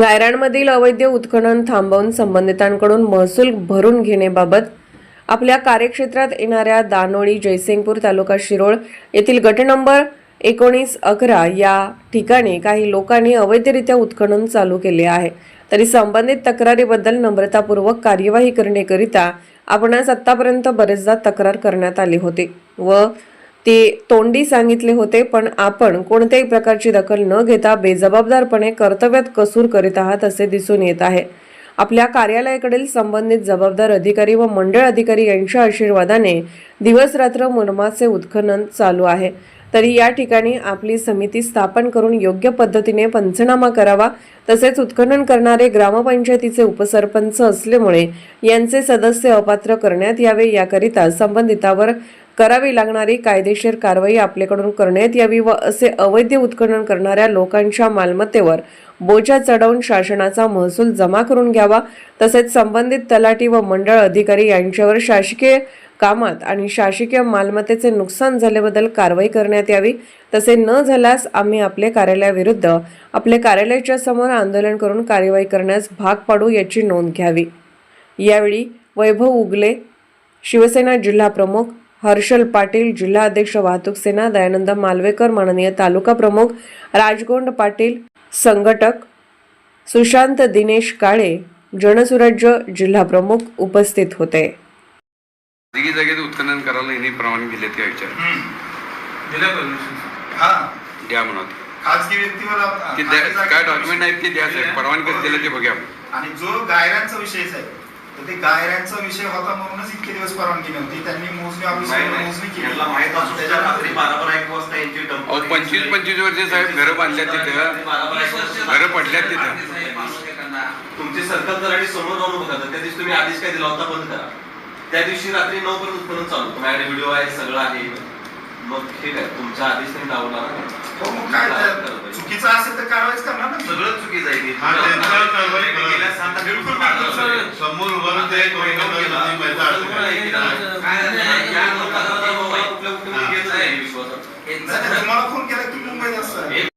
गायरानमधील अवैध उत्खनन थांबवून संबंधितांकडून महसूल भरून घेण्याबाबत आपल्या कार्यक्षेत्रात येणाऱ्या दानोळी जयसिंगपूर तालुका शिरोळ येथील गट नंबर एकोणीस अकरा या ठिकाणी काही लोकांनी अवैधरित्या उत्खनन चालू केले आहे. तरी संबंधित तक्रारीबद्दल नम्रतापूर्वक कार्यवाही करण्याकरिता आपणास आत्तापर्यंत बरेचदा तक्रार करण्यात आली होती व ते तोंडी सांगितले होते पण आपण कोणत्याही प्रकारची दखल न घेता बेजबाबदारपणे कर्तव्यात कसूर करीत आहात असे दिसून येत आहे. आपल्या कार्यालयाकडील संबंधित जबाबदार अधिकारी व मंडळ अधिकारी यांच्या आशीर्वादाने दिवस रात्र मनमाचे उत्खनन चालू आहे. तरी या ठिकाणी आपली समिती स्थापन करून योग्य पद्धतीने पंचनामा करावा तसेच उत्खनन करणारे ग्रामपंचायतीचे उपसरपंच असल्यामुळे यांचे सदस्य अपात्र करण्यात यावे याकरिता संबंधितावर करावी लागणारी कायदेशीर कारवाई आपल्याकडून करण्यात यावी व असे अवैध उत्खनन करणाऱ्या लोकांच्या मालमत्तेवर बोजा चढवून शासनाचा महसूल जमा करून घ्यावा तसेच संबंधित तलाठी व मंडळ अधिकारी यांच्यावर शासकीय कामात आणि शासकीय मालमत्तेचे नुकसान झाल्याबद्दल कारवाई करण्यात यावी. तसे न झाल्यास आम्ही आपले कार्यालयाविरुद्ध आपले कार्यालयाच्या समोर आंदोलन करून कार्यवाही करण्यास भाग पाडू याची नोंद घ्यावी. यावेळी वैभव उगले शिवसेना जिल्हा प्रमुख हर्षल पाटील जिल्हा अध्यक्ष वाहतूक सेना दयानंद मालवेकर माननीय तालुका प्रमुख राजगोंड पाटील संघटक सुशांत दिनेश काळे जनसुराज्य जिल्हा प्रमुख उपस्थित होते. खाजगी जागेत उत्खनन करायला यांनी परवानगी विचार? दिलं परमिशन हा. द्या म्हणत खाजगी व्यक्तीवर आप- की खाजगी द्या- जागा- काय डॉक्युमेंट आहेत की द्या साहेब? परवानगी कधी दिलं ते बघूया आपण. आणि जो गायरांचा विषय आहे तर ते गायरांचा विषय होता म्हणूनच इतके दिवस परवानगी नव्हती. त्यांनी मोजणी ऑफिस. मोजणी केली. यांना माहीत असून त्याच्या रात्री बारा बारा एक वाजता यांची डंप अहो पंचवीस पंचवीस वर्ष साहेब घरं बांधल्यात तिथं. घरं पडल्यात तिथं. तुमचे सर्कल तलाठी समोर जाऊन बघा त्या दिवशी तुम्ही आदेश काय दिला होता बंद करा. त्या दिवशी रात्री नऊ पर्यंत उत्खनन चालू. माझ्याकडे व्हिडिओ आहे सगळं आहे. मग ठीक आहे तुमच्या आदेश त्यांनी लावला हो, मग काय ते चुकीचं असेल तर कारवाईच करणार ना. सगळं चुकीचं आहे. ते. हा, कारवाई करा. बिलकुल, समोर राहून ते नाही, तुम्हाला फोन केला की मुंबईत असतं